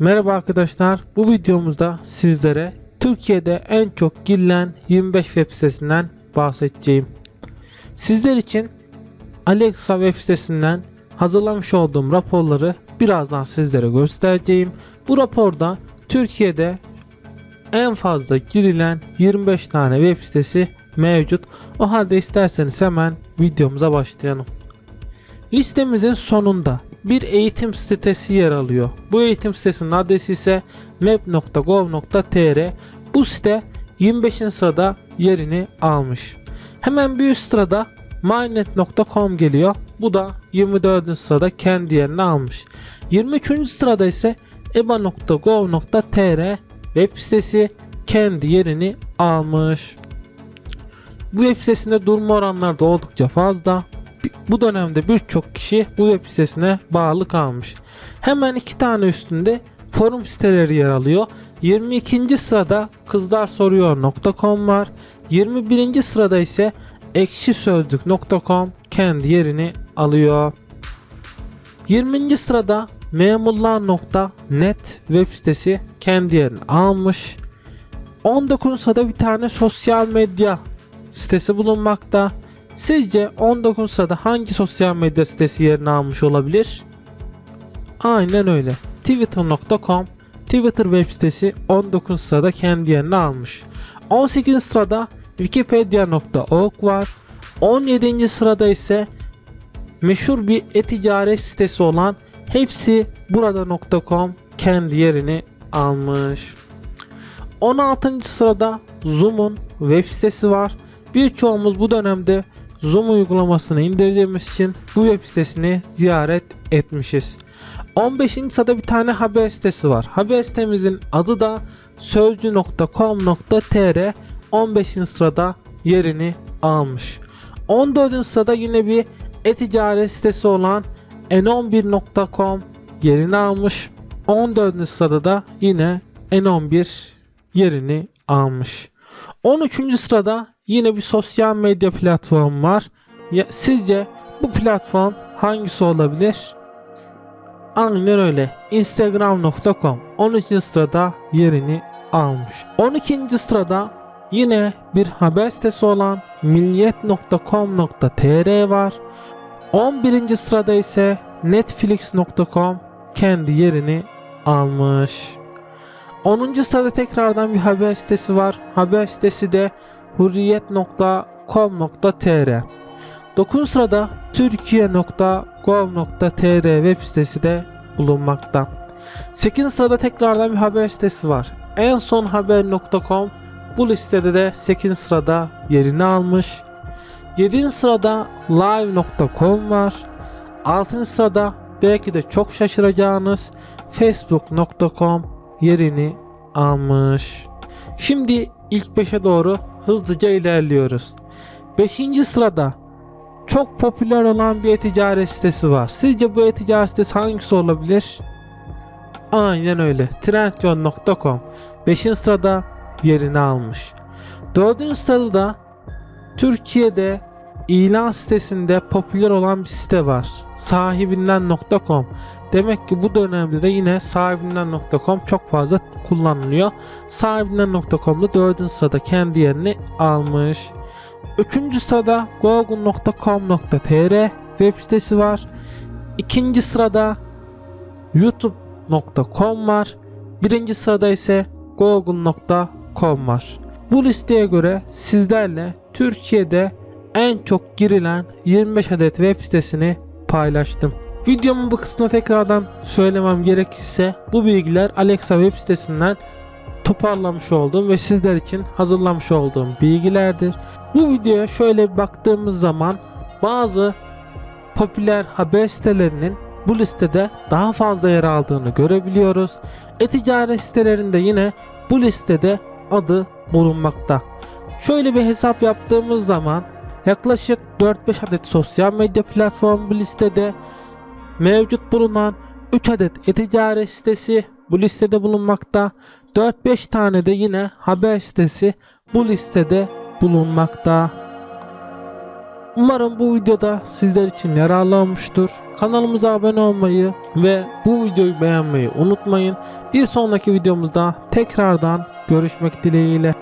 Merhaba arkadaşlar. Bu videomuzda sizlere Türkiye'de en çok girilen 25 web sitesinden bahsedeceğim. Sizler için Alexa web sitesinden hazırlamış olduğum raporları birazdan sizlere göstereceğim. Bu raporda Türkiye'de en fazla girilen 25 tane web sitesi mevcut. O halde isterseniz hemen videomuza başlayalım. Listemizin sonunda bir eğitim sitesi yer alıyor. Bu eğitim sitesinin adresi ise map.gov.tr. Bu site 25. sırada yerini almış. Hemen bir üst sırada mynet.com geliyor. Bu da 24. sırada kendi yerini almış. 23. sırada ise eba.gov.tr web sitesi kendi yerini almış. Bu web sitesinde durma oranları da oldukça fazla. Bu dönemde birçok kişi bu web sitesine bağlı kalmış. Hemen iki tane üstünde forum siteleri yer alıyor. 22. sırada kızlarsoruyor.com var. 21. sırada ise ekşisözlük.com kendi yerini alıyor. 20. sırada memurlar.net web sitesi kendi yerini almış. 19. sırada bir tane sosyal medya sitesi bulunmakta. Sizce 19 sırada hangi sosyal medya sitesi yerini almış olabilir? Aynen öyle. Twitter.com Twitter web sitesi 19 sırada kendi yerini almış. 18. sırada Wikipedia.org var. 17. sırada ise meşhur bir e-ticaret sitesi olan hepsi burada.com kendi yerini almış. 16. sırada Zoom'un web sitesi var. Birçoğumuz bu dönemde Zoom uygulamasını indirdiğimiz için bu web sitesini ziyaret etmişiz. 15. sırada bir tane haber sitesi var. Haber sitemizin adı da sözcü.com.tr 15. sırada yerini almış. 14. sırada yine bir e-ticaret sitesi olan n11.com yerini almış. 14. sırada da yine n11 yerini almış. 13. sırada yine bir sosyal medya platformu var. Ya, sizce bu platform hangisi olabilir? Aynen öyle. Instagram.com 13. sırada yerini almış. 12. sırada yine bir haber sitesi olan milliyet.com.tr var. 11. sırada ise netflix.com kendi yerini almış. 10. sırada tekrardan bir haber sitesi var. Haber sitesi de hurriyet.com.tr 9. sırada türkiye.gov.tr web sitesi de bulunmakta. 8. sırada tekrardan bir haber sitesi var. En son haber.com bu listede de 8. sırada yerini almış. 7. sırada live.com var. 6. sırada belki de çok şaşıracağınız facebook.com yerini almış. Şimdi ilk 5'e doğru hızlıca ilerliyoruz. 5. sırada çok popüler olan bir e-ticaret sitesi var. Sizce bu e-ticaret sitesi hangisi olabilir? Aynen öyle. Trendyol.com 5. sırada yerini almış. 4. sırada da Türkiye'de ilan sitesinde popüler olan bir site var. Sahibinden.com Demek ki bu dönemde de yine sahibinden.com çok fazla kullanılıyor. Sahibinden.com'da 4. sırada kendi yerini almış. 3. sırada google.com.tr web sitesi var. 2. sırada youtube.com var. 1. sırada ise google.com var. Bu listeye göre sizlerle Türkiye'de en çok girilen 25 adet web sitesini paylaştım. Videomun bu kısmına tekrardan söylemem gerekirse bu bilgiler Alexa web sitesinden toparlamış olduğum ve sizler için hazırlamış olduğum bilgilerdir. Bu videoya şöyle baktığımız zaman bazı popüler haber sitelerinin bu listede daha fazla yer aldığını görebiliyoruz. E-ticaret sitelerinde yine bu listede adı bulunmakta. Şöyle bir hesap yaptığımız zaman yaklaşık 4-5 adet sosyal medya platformu bu listede mevcut bulunan 3 adet e-ticaret sitesi bu listede bulunmakta. 4-5 tane de yine haber sitesi bu listede bulunmakta. Umarım bu videoda sizler için yararlı olmuştur. Kanalımıza abone olmayı ve bu videoyu beğenmeyi unutmayın. Bir sonraki videomuzda tekrardan görüşmek dileğiyle.